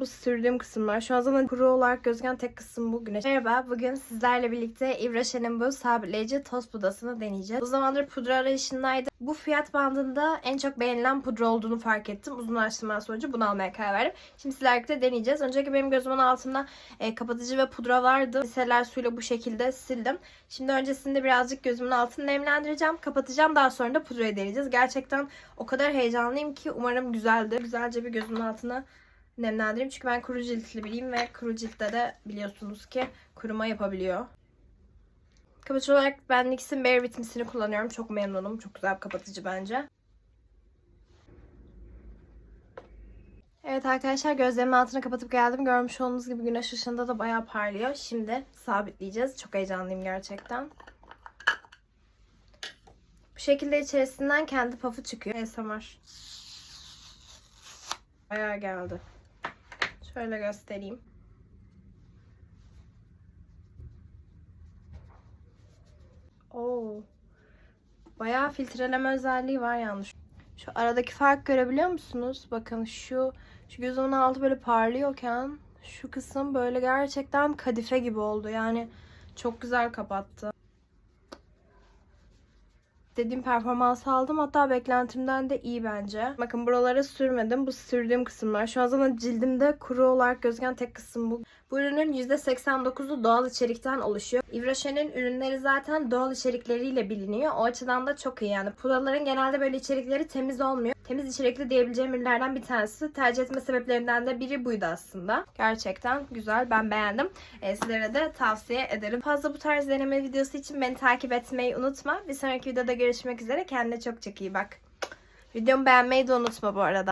Bu sürdüğüm kısımlar. Şu an zaten kuru olarak gözüken tek kısım bu güneş. Merhaba, bugün sizlerle birlikte Rocher'in bu sabitleyici toz pudasını deneyeceğiz. Bu zamandır pudra arayışındaydım. Bu fiyat bandında en çok beğenilen pudra olduğunu fark ettim. Uzun araştırma sonucu bunu almaya karar verdim. Şimdi sizlerle birlikte deneyeceğiz. Önceki benim gözümün altında e, kapatıcı ve pudra vardı. Miseller suyla bu şekilde sildim. Şimdi öncesinde birazcık gözümün altını nemlendireceğim. Kapatacağım. Daha sonra da pudrayı deneyeceğiz. Gerçekten o kadar heyecanlıyım ki umarım güzeldir. Güzelce bir gözümün altına nemlendireyim. Çünkü ben kuru ciltli biriyim ve kuru ciltte de biliyorsunuz ki kuruma yapabiliyor. Kapatıcı olarak ben NYX'in Bare Vitmis'ini kullanıyorum. Çok memnunum. Çok güzel bir kapatıcı bence. Evet arkadaşlar gözlerimin altını kapatıp geldim. Görmüş olduğunuz gibi güneş ışığında da bayağı parlıyor. Şimdi sabitleyeceğiz. Çok heyecanlıyım gerçekten. Bu şekilde içerisinden kendi pafı çıkıyor. ASMR. Bayağı geldi. Şöyle göstereyim. Oo. Bayağı filtreleme özelliği var yalnız. Şu aradaki fark görebiliyor musunuz? Bakın şu şu gözümün altı böyle parlıyorken şu kısım böyle gerçekten kadife gibi oldu. Yani çok güzel kapattı. Dediğim performansı aldım. Hatta beklentimden de iyi bence. Bakın buralara sürmedim. Bu sürdüğüm kısımlar. Şu an zaten cildimde kuru olarak gözüken tek kısım bu. Bu ürünün %89'u doğal içerikten oluşuyor. Rocher'in ürünleri zaten doğal içerikleriyle biliniyor. O açıdan da çok iyi yani. Pudraların genelde böyle içerikleri temiz olmuyor. Temiz içerikli diyebileceğim ürünlerden bir tanesi. Tercih etme sebeplerinden de biri buydu aslında. Gerçekten güzel. Ben beğendim. E, sizlere de tavsiye ederim. Fazla bu tarz deneme videosu için beni takip etmeyi unutma. Bir sonraki videoda görüşmek üzere. Kendine çok çok iyi bak. Videomu beğenmeyi de unutma bu arada.